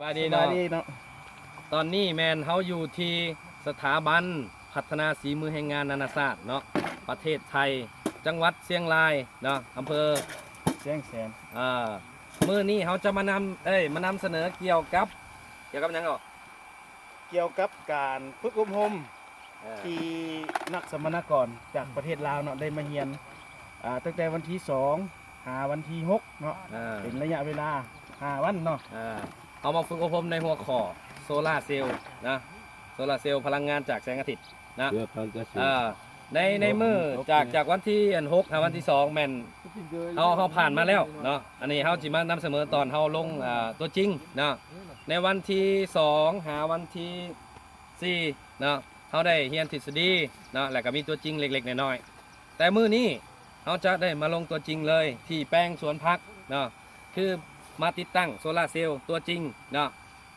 บายดีสเนาะบายดีเนาะตอนนี้แมนเฮาอยู่ที่สถาบันพัฒนาสีมือแห่งงานนานาชาติเนาะประเทศไทย จังหวัดเชียงรายเนาะอำเภอแจ้งแสนอ่ามื้อนี้เขาจะมานำเอ้ยมานำเสนอเกี่ยวกับ เกี่ยวกับหยังเหรอเกี่ยวกับการฝึกอบรมเออที่นักสมณกรจากประเทศลาวเนาะได้มาเรียนอ่าตั้งแต่วันที่2หาวันที่6เนาะอ่าเป็นระยะเวลาห้าวันเนาะอ่า เอามาฝึกอบรมในหัวข้อโซลาร์เซลล์นะโซลาร์เซลล์พลังงานจากแสงอาทิตย์นะเพื่อพันกระสุนอ่าในในมือจากจากวันที่อันหกหาวันที่สองแมน เขาเขาผ่านมาแล้วเนาะ อันนี้เขาจิมานำเสมอตอนเขาลงอ่าตัวจริงเนาะ ในวันที่สองหาวันที่สี่เนาะเขาได้เรียนทฤษฎีเนาะแล้วก็มีตัวจริงเล็กๆน้อยๆแต่มือนี้เขาจะได้มาลงตัวจริงเลยที่แป้งสวนพักเนาะ คือ มาติดตั้งโซลาร์เซลล์ตัวจริงเนาะ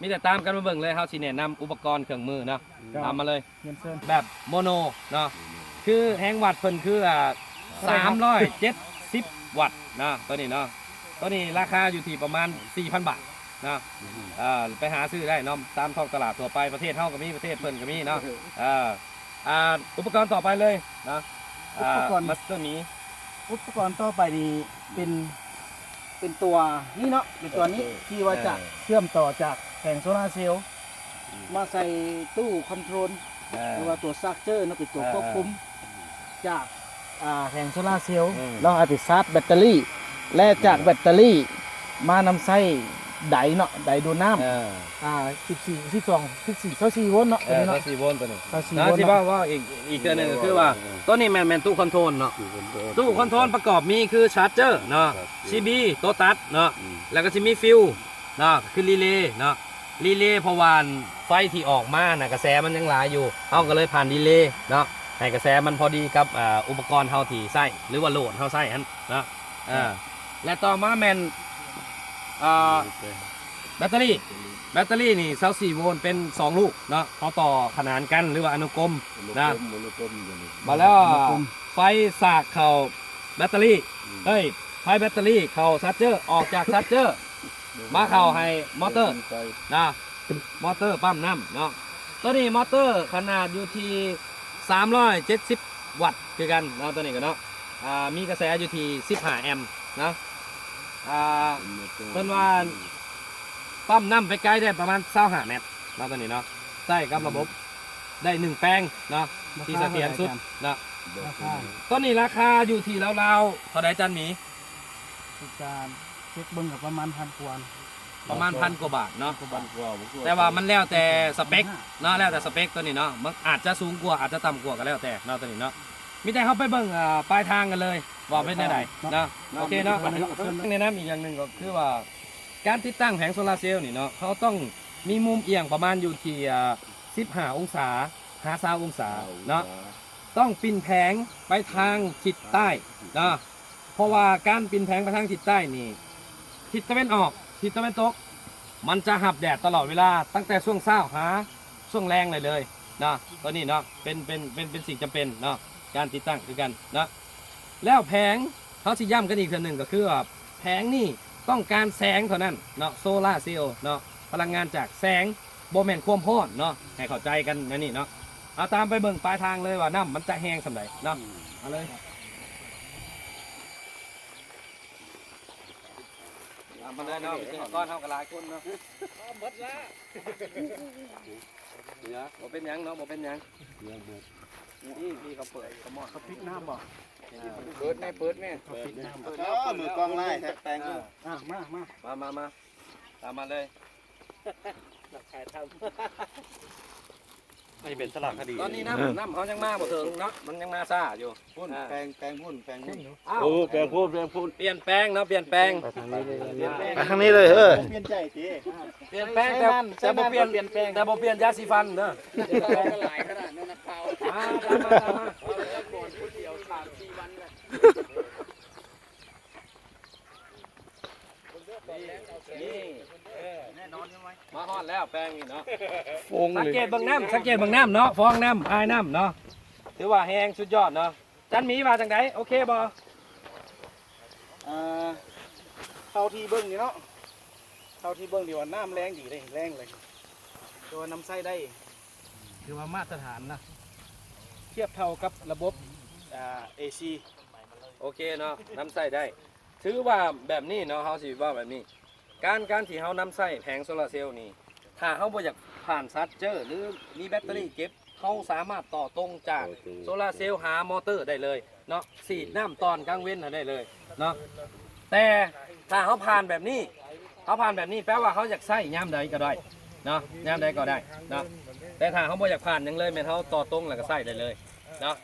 มีแต่ตามกันมาเบิ่งเลยเขาสิแนะนำอุปกรณ์เครื่องมือเนาะตามมาเลยเรียนเชิญ แบบโมโนเนาะคือแฮงวัตต์เพิ่นคืออ่าสามร้อยเจ็ดสิบวัตต์นะตัวนี้เนาะตัวนี้ราคาอยู่ที่ประมาณ 4,000 บาทนะเอ่อไปหาซื้อได้เนาะตามท้องตลาดทั่วไปประเทศเฮาก็มีประเทศเพิ่นก็มีเนาะเอ่ออ่าอุปกรณ์ต่อไปเลยนะอ่ามัสเตอร์มี อุปกรณ์ต่อไปนี่เป็น เป็นตัวนี้เนาะเป็นตัวนี้ที่ว่าจะเชื่อมต่อจากแผงโซลาร์เซลล์มาใส่ตู้คอนโทรลเอ่อหรือว่าตัวซักเจอร์เนาะเป็นตัวเออควบคุมจากอ่าแผงโซลาร์เซลล์อืมเราเอาไปชาร์จแบตเตอรี่ และจากแบตเตอรี่มานำใส่ ไดเนาะไดดูดน้เออำอ่า14 12 14 24โวลต์เนาะเอตัวอนี้ตัวเนาะสี่โวลต์ตัวนี้ตัวสี่นะโวลต์ที่ว่าว่าอีกอีกตัวหนึงก็คือว่าตัวนี้แมนแมนตู้คอนโทรลเนาะตู้คอนโทรลประกอบมีคือชาร์จเจอร์เนาะ CB ตัวตัดเนาะแล้วก็จะมีฟิวเนาะคือรีเลย์เนาะรีเลย์เพราะวาไฟที่ออกมาน่ะกระแสมันยังหลายอยู่เขาก็เลยผ่านรีเลย์เนาะให้กระแสมันพอดีกับอ่าอุปกรณ์เฮาที่ใส่หรือว่าโหลดเฮาใส่ฮันเนาะอ่าและต่อมาแมน อ่าแบตเตอรี่ แบตเตอรี่นี่24โวลต์เป็น 2 ลูกเนาะเขาต่อขนานกันหรือว่าอนุกรมนะมนุกรมอยู่นี่มาแล้วไฟสากเข่าแบตเตอรี่เฮ้ยไฟแบตเตอรี่เข่าชาร์จเจอร์ออกจากชาร์จเจอร์มาเข้าให้มอเตอร์นะมอเตอร์ปั๊มน้ำเนาะตัวนี้มอเตอร์ขนาดอยู่ที่370 วัตต์คือกันเนาะตัวนี้กันเนาะอ่ามีกระแสอยู่ที่15แอมป์นะ อ่าเพิ่นว่าปั๊มน้ำไปไกลได้ประมาณ25เมตรเนาะตัวนี้เนาะใส่กับระบบได้หนึ่งแปลงเนาะที่เสถียรสุดเนาะราคาต้นนี้ราคาอยู่ที่ราวๆเท่าไดจันหมีคือการเช็คเบิ้งกับประมาณพันกว่าประมาณพันกว่าบาทเนาะบ้านกว่าผมก็แต่ว่ามันแล้วแต่สเปคเนาะแล้วแต่สเปคตัวนี้เนาะมันอาจจะสูงกว่าอาจจะต่ำกว่าก็แล้วแต่เนาะตัวนี้เนาะ มีแต่เขาไปเบิ่งอ่าปลายทางกันเลยว่าเป็นได้ไหนเนาะโอเคเนาะในนั้นอีกอย่างหนึ่งก็คือว่า การติดตั้งแผงโซลาร์เซลล์นี่เนาะเขาต้องมีมุมเอียงประมาณอยู่ที่อ่า15องศาหาซาองศาเนาะต้องปินแผงไปทางทิศใต้นะเพราะว่าการปินแผงไปทางทิศใต้นี่ทิศตะวันออกทิศตะวันตก มันจะหับแดดตลอดเวลา ตั้งแต่ช่วงเช้าหาช่วงแรงเลยเลยนะตัวนี้เนาะเป็นเป็นเป็นเป็นสิ่งจำเป็นเนาะ การติดตั้งคือกันนะแล้วแผงเขาสิย้ำกันอีกทีหนึ่งก็คือว่าแผงนี่ต้องการแสงเท่านั้นเนาะโซลาร์เซลล์เนาะพลังงานจากแสงโบแมนความร้อนเนาะให้เข้าใจกันนะนี่เนาะเอาตามไปเบิ่งปลายทางเลยว่าน้ำมันจะแห้งสำไรเนาะเอาเลยตามมาเลยเนาะเป็นก้อนเท่ากับหลายคนเนาะหมดละเนี่ยบ่เป็นหยังเนาะบ่เป็นหยัง นี่พี่เขาเปิดเขาหมอดเขาพริกน้ำบ่เปิดแม่เปิดแม่เขาพริกน้ำเออมือกองไล่แท็กแปลงด้วยอะมามามามามาตามมาเลยถ่ายท ไม่เป็นสลักคดีตอนนี้น้ำน้ำเขายังมาบ่ถึงเนาะมันยังมาซ่าอยู่พุ่นแปลงแปลงพุ่นแปลงพุ่นอ้าวโอ้แปลงพุ่นแปลงพุ่นเปลี่ยนแปลงเนาะเปลี่ยนแปลงำไปทางนี้เลยเปลี่ยนแปลงไปข้างนี้เลยเออเปลี่ยนใจจีเปลี่ยนแปลงแต่แต่บ่เปลี่ยนเปลี่ยนแปลงแต่บ่เปลี่ยนยาสีฟันเด้อหลายขนาดนั้นนะเขา อ่าตามมาตามมา เดียวสามสี่วันเลย นี่ แน่นอนใช่ไห มมาฮอดแล้วแปลงนี่เนาะฟงสังเลยเกตเบางน้ำสังเกตเบางน้ำเนาะฟองน้ำอายน้ำเนาะถือว่าแห้งสุดยอดเนาะจันหมีมาจังไดโอเคบ่อ่าเข้าที่เบิ้งนี่เนาะเท่าที่เบิ่งดีว่าน้ำแรงดีเลยแรงเลยตัวน้ำไส้ได้คือว่ามาตรฐานนะเทียบเท่ากับระบบอ่า AC โอเคเนาะน้ำใส่ได้ ถือว่าแบบนี้เนาะเฮาสิว่าแบบนี้ การการที่เฮานำใส่แผงโซลาร์เซลล์นี่ ถ้าเฮาบ่อยากผ่านซัดเจอร์หรือมีแบตเตอรี่เก็บเฮาสามารถต่อตรงจากโซลาร์เซลล์หามอเตอร์ได้เลยเนาะสีดน้ำตอนกลางเว้นหาได้เลยเนาะแต่ถ้าเฮาผ่านแบบนี้เฮาผ่านแบบนี้แปลว่าเฮาอยากใช้ยามใดก็ได้เนาะยามใดก็ได้เนาะแต่ถ้าเฮาบ่อยากผ่านหยังเลยแม่นเฮาต่อตรงแล้วก็ใช้ได้เลยเนาะ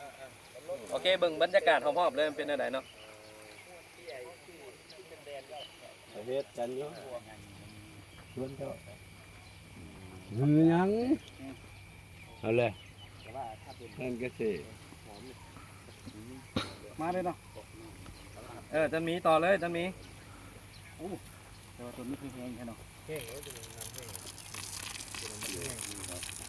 โอเคเบิ่งบรรยากาศพร้อมๆเลยมันเป็นจังไดเนาะ เฮ็ดกันอยู่ชวนเขาหือหยังเอาเลยนั่นก็สิมาเลยเนาะเออจันมีต่อเลยจันมีแต่ว่าตัวนี้คือแห้งแค่เนาะ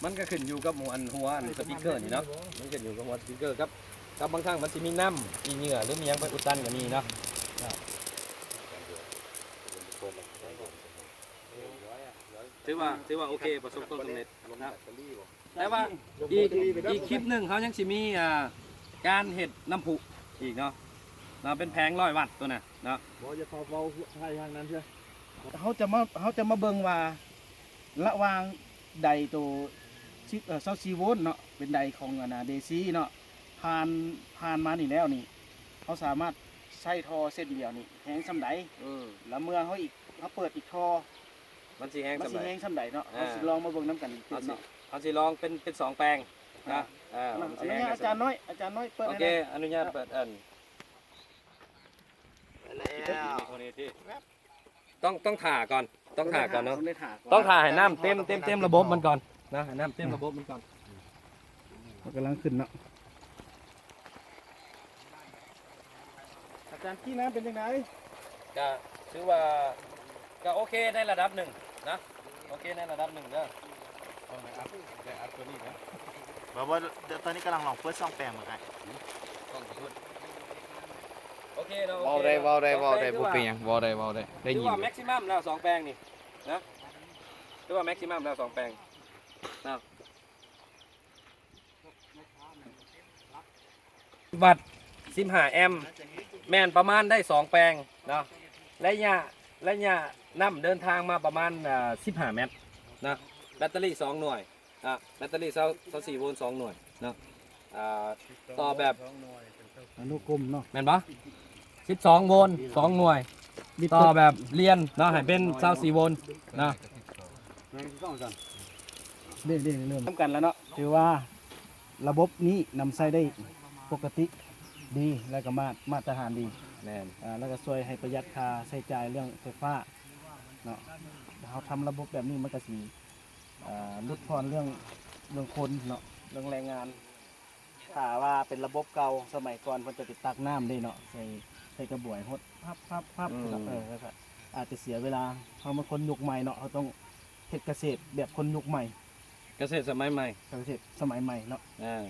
มันก็ขึ้นอยู่กับหมวอันหัวอันสปีกเกอร์นี่เนาะมันขึ้นอยู่กับหัวสปีกเกอร์ครับกับบางครั้งมันจะมีน้ำมีเหงื่อหรือมีหยังไปอุดตันก็มีเนาะ ถือว่าถือว่าโอเคประสบความสำเร็จนะครับแต่ว่าอีกอีกคลิปหนึ่งเขายังสิมีอ่าการเห็ดน้ำผุอีกเนาะเนาะเป็นแผงร้อยวัตต์ตัวน่ะเนาะบ่จะพอเบาให้ทางนั้นเถอะเขาจะมาเขาจะมาเบิ่งว่าระหว่างใดตัวชิเอ่อเซาซีโวลต์เนาะเป็นใดของอนาเดซีเนาะผ่านผ่านมานี่แล้วนี่เขาสามารถใช้ทอเส้นเดียวนี่แห้งสำใดอืมแล้วเมื่อเขาอีกเขาเปิดอีกทอ มันสีแห้งมันสำสิหรับ แห้งสำใดเนาะอ่าเขาสิลองมาเบิ่งน้ำกันอีกทีเอาสิเนาะเอาสิลองเป็นเป็นสองแปลงนะอ่าอันมันสินี้แห้งอาจารย์น้อยอาจารย์น้อยเปิดโอให้เคหน่อยอนุญาตเปิดอันแล้วต้องต้องถ่าก่อนต้องถ่าก่อนเนาะต้องได้ถ่าก่นต้องถ่าให้น้ำเต็มเต็มเต็มระบบมันก่อนนะให้น้ำเต็มระบบมันก่อนมันกำลังขึ้นเนาะอาจารย์ที่น้ำเป็นยังไงก็ถือว่าก็โอเคในระดับหนึ่ง นะโอเคในระดับหนึ่งเด้อบอกว่าเดี๋ยวตอนนี้กำลังลองเปิดช่องแปลงเหมือนกันต้องขอโทษโอเคเนาะโอเว้าเคได้เว้าได้เว้าได้ถืบ่อว่าเป็นหยังเว้าได้เว้าได้ได้ถือยินว่าแม็กซิมัมแล้วสองแปลงนี่นะถือว่าแม็กซิมัมแล้วสองแปลงนะวัดสิบห้าแอมป์แม่นประมาณได้สองแปลงเนาะและยะ และยะนำเดินทางมาประมาณสิบห้าเมตรนะแบตเตอรี่สองหน่วยอะแบตเตอรี่เซาเซาสี่โวลต์สองหน่วยเนาะอ่าต่อแบบอนุกรมเนาะแม่นปะสิบสองโวลต์สองหน่วย ต่อแบบเรียนเนาะให้เป็นเซาสี่โวลต์นะเรื่อยๆเริ่มทำกันแล้วเนาะถือว่าระบบนี้นำใช้ได้ปกติดีและก็มามาตรฐานดี แม่นอ่าแล้วก็ช่วยให้ประหยัดค่าใช้จ่ายเรื่องไฟฟ้าเนาะเราทำระบบแบบนี้มันก็สีอ่าลดพรเรื่องเรื่องคนเนาะเรื่องแรงงานถ้าว่าเป็นระบบเก่าสมัยก่อนมันจะติดตักน้ำได้เนาะใส่ใส่กระบวยหดพับพับพับเออแล้วก็อาจจะเสียเวลาเขามาคนยุคใหม่เนาะเขาต้องเฮ็ดเกษตรแบบคนยุคใหม่ เกษตรสมัยใหม่เกษตรสมัยใหม่เนาะ อ่า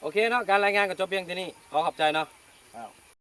โอเคเนาะการรายงานก็จบเพียงที่นี่ขอขอบใจเนาะ อ้าว